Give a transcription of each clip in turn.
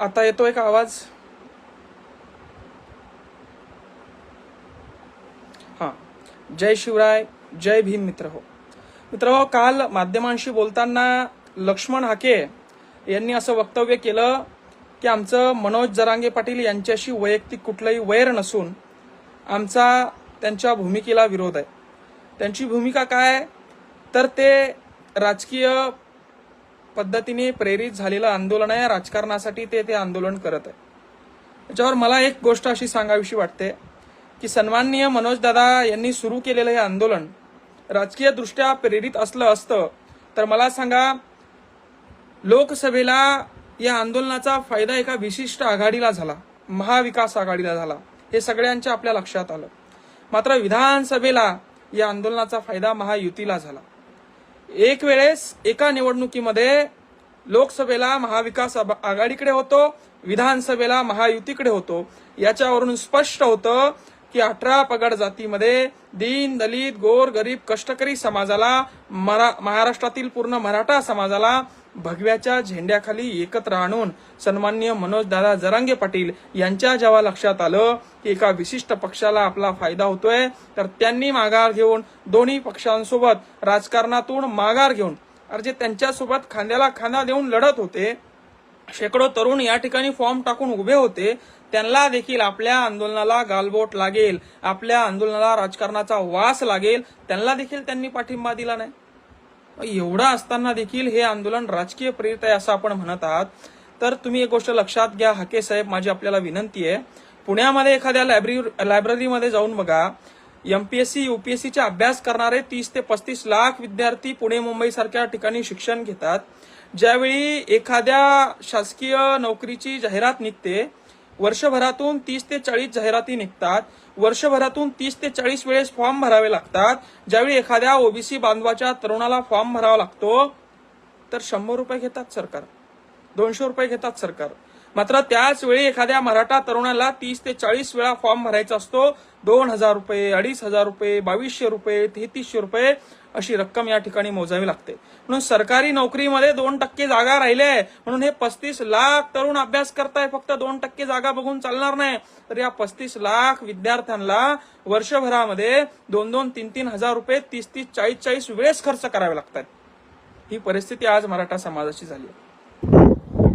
आता येतोय का आवाज. हा. जय शिवराय जय भीम मित्र हो. मित्र हो काल माध्यमांशी बोलताना लक्ष्मण हाके यांनी असं वक्तव्य केलं की आमचं मनोज जरांगे पाटील यांच्याशी वैयक्तिक कुठलंही वैर नसून आमचा त्यांच्या भूमिकेला विरोध आहे. त्यांची भूमिका काय? तर ते राजकीय पद्धतीने प्रेरित झालेलं आंदोलन आहे. राजकारणासाठी ते ते आंदोलन करत आहे. त्याच्यावर मला एक गोष्ट अशी सांगावीशी वाटते की सन्माननीय मनोजदादा यांनी सुरू केलेलं हे आंदोलन राजकीयदृष्ट्या प्रेरित असलं असतं तर मला सांगा लोकसभेला या आंदोलनाचा फायदा एका विशिष्ट आघाडीला झाला महाविकास आघाडीला झाला हे सगळ्यांच्या आपल्या लक्षात आलं. मात्र विधानसभेला या आंदोलनाचा फायदा महायुतीला झाला. एक वेळेस एका निवडणुकीमध्ये लोकसभेला महाविकास आबा- आघाडीकडे होतो विधानसभेला महायुतीकडे होतो. याच्यावरून स्पष्ट होतं की अठरा पगड जातीमध्ये दीन दलित गोर गरीब कष्टकरी समाजाला मरा महाराष्ट्रातील पूर्ण मराठा समाजाला भगव्याच्या झेंड्याखाली एकत्र आणून सन्माननीय मनोजदादा जरांगे पाटील यांच्या जेव्हा लक्षात आलं की एका विशिष्ट पक्षाला आपला फायदा होतोय तर त्यांनी माघार घेऊन दोन्ही पक्षांसोबत राजकारणातून माघार घेऊन अरे जे त्यांच्यासोबत खांद्याला खांदा देऊन लढत होते शेकडो तरुण या ठिकाणी फॉर्म टाकून उभे होते त्यांना देखील आपल्या आंदोलनाला गालबोट लागेल आपल्या आंदोलनाला राजकारणाचा वास लागेल त्यांना देखील त्यांनी पाठिंबा दिला नाही. एवढं असताना देखील हे आंदोलन राजकीय प्रेरित आहे असं आपण म्हणत आहात. तर तुम्ही एक गोष्ट लक्षात घ्या हाके साहेब माझी आपल्याला विनंती आहे. पुण्यामध्ये एखाद्या लायब्ररी लायब्ररीमध्ये जाऊन बघा. एमपीएससी युपीएससीचा अभ्यास करणारे तीस ते पस्तीस लाख विद्यार्थी पुणे मुंबई सारख्या ठिकाणी शिक्षण घेतात. ज्यावेळी एखाद्या शासकीय नोकरीची जाहिरात निघते वर्षभरातून तीस ते चाळीस जाहिराती निघतात. वर्षभरातून तीस ते चाळीस वेळेस फॉर्म भरावे लागतात. ज्यावेळी एखाद्या ओबीसी बांधवाच्या तरुणाला फॉर्म भरावा लागतो तर शंभर रुपये घेतात सरकार. दोनशे रुपये घेतात सरकार. मात्र त्याच वेळी एखाद्या मराठा तरुणाला तीस ते चाळीस वेळा फॉर्म भरायचा असतो. दोन हजार रुपये अडीच हजार रुपये बावीसशे रुपये तेहतीसशे रुपये अशी रक्कम या ठिकाणी मोजावी लागते. म्हणून सरकारी नोकरीमध्ये दोन टक्के जागा राहिले म्हणून हे पस्तीस लाख तरुण अभ्यास करताय. फक्त दोन टक्के जागा बघून चालणार नाही. तर या पस्तीस लाख विद्यार्थ्यांना वर्षभरामध्ये दोन दोन तीन तीन हजार रुपये तीस तीस चाळीस चाळीस वेळेस खर्च करावे लागतात. ही परिस्थिती आज मराठा समाजाची झाली आहे.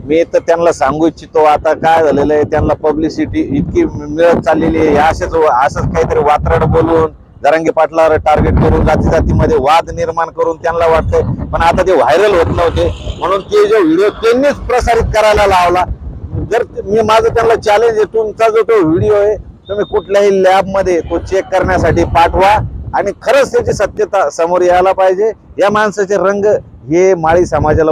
मी तर त्यांना सांगू इच्छितो आता काय झालेलं आहे त्यांना पब्लिसिटी इतकी मिळत चाललेली आहे असेच असंच काहीतरी वात्रट बोलून जरांगी पाटलावर टार्गेट करून जाती जातीमध्ये वाद निर्माण करून त्यांना वाटतंय. पण आता ते व्हायरल होत नव्हते. म्हणून ते जो व्हिडिओ त्यांनीच प्रसारित करायला लावला. जर मी माझं त्यांना चॅलेंज आहे तुमचा जो तो व्हिडिओ आहे तुम्ही कुठल्याही लॅबमध्ये तो चेक करण्यासाठी पाठवा. आणि खरंच त्याची सत्यता समोर यायला पाहिजे. या माणसाचे रंग हे माळी समाजाला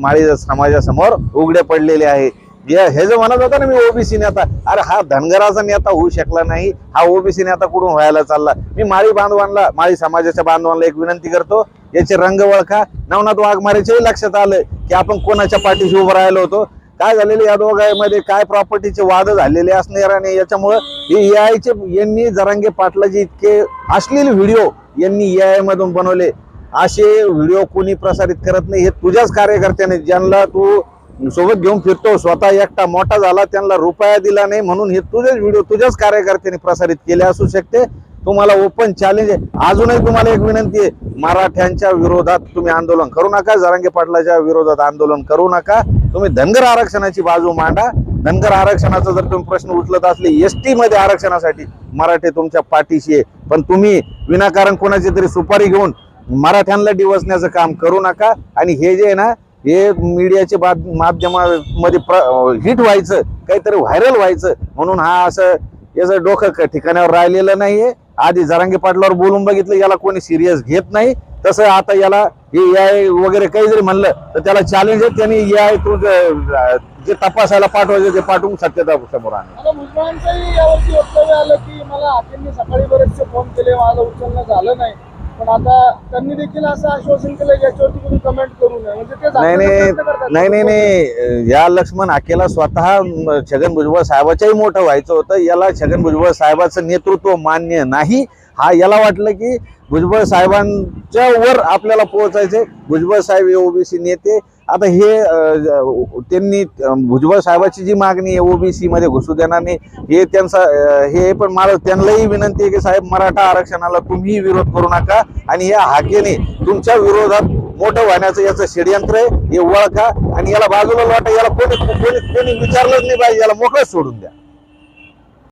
माळी समाजासमोर उघडे पडलेले आहे. हे जे म्हणत होता ना मी ओबीसी नेता अरे हा धनगराचा नेता होऊ शकला नाही हा ओबीसी नेता कुठून व्हायला चालला? मी माळी बांधवांना माळी समाजाच्या बांधवांना एक विनंती करतो याचे रंग ओळखा. नवनाथ वाघमारेच्याही लक्षात आलं की आपण कोणाच्या पाठीशी उभं राहिलो होतो. काय झालेले या दोघांमध्ये? काय प्रॉपर्टीचे वाद झालेले असणार आणि याच्यामुळं हे AI चे यांनी जरांगे पाटलाचे इतके असलेले व्हिडिओ यांनी AI मधून बनवले. असे व्हिडिओ कोणी प्रसारित करत नाही हे तुझ्याच कार्यकर्त्याने ज्यांना तू सोबत घेऊन फिरतो स्वतः एकटा मोठा झाला त्यांना रुपया दिला नाही म्हणून हे तुझेच व्हिडिओ तुझ्याच कार्यकर्त्याने प्रसारित केले असू शकते. तुम्हाला ओपन चॅलेंज आहे. अजूनही तुम्हाला एक विनंती आहे मराठ्यांच्या विरोधात तुम्ही आंदोलन करू नका जरांगे पाटलाच्या विरोधात आंदोलन करू नका. तुम्ही धनगर आरक्षणाची बाजू मांडा. धनगर आरक्षणाचा जर तुम्ही प्रश्न उचलत असले एसमध्ये आरक्षणासाठी मराठे तुमच्या पाठीशी आहे. पण तुम्ही विनाकारण कोणाची तरी सुपारी घेऊन मराठ्यांना डिवसण्याचं काम करू नका. आणि हे जे आहे ना हे मीडियाचे माध्यमामध्ये प्र हिट व्हायचं काहीतरी व्हायरल व्हायचं म्हणून हा असं याचं डोकं क- ठिकाणावर राहिलेलं नाहीये. आधी जरांगे पाटलावर बोलून बघितलं याला कोणी सिरियस घेत नाही. तसं आता याला हे आय वगैरे काही जरी म्हणलं तर त्याला चॅलेंज आहे त्यांनी ए तू ज- जे तपासायला पाठवायचे ते पाठवून सत्यता समोर आणलं. आता यावरती वक्तव्य आलं की मला सकाळी बरेचसे फोन केले माझं उचलणं झालं नाही. पण आता त्यांनी देखील असं आश्वासन केलं याच्यावरती कमेंट करू नये. म्हणजे ते नाही नाही. नाही नाही नाही. या लक्ष्मण हाकेला स्वतः छगन भुजबळ साहेबाच्याही मोठं व्हायचं होतं. याला छगन भुजबळ साहेबाचं नेतृत्व मान्य नाही. हा याला वाटलं की भुजबळ साहेबांच्या वर आपल्याला पोहोचायचे भुजबळ साहेब हे ओबीसी नेते. आता हे त्यांनी भुजबळ साहेबाची जी मागणी आहे ओबीसी मध्ये घुसू देणार नाही हे त्यांचा हे पण मला त्यांनाही विनंती आहे की साहेब मराठा आरक्षणाला तुम्ही विरोध करू नका आणि या हाकेने तुमच्या विरोधात मोठं होण्याचं याचं षडयंत्र आहे हे ओळखा आणि याला बाजूला वाटा याला कोणी कोणी कोणी विचारलंच नाही पाहिजे याला मोकळं सोडून द्या.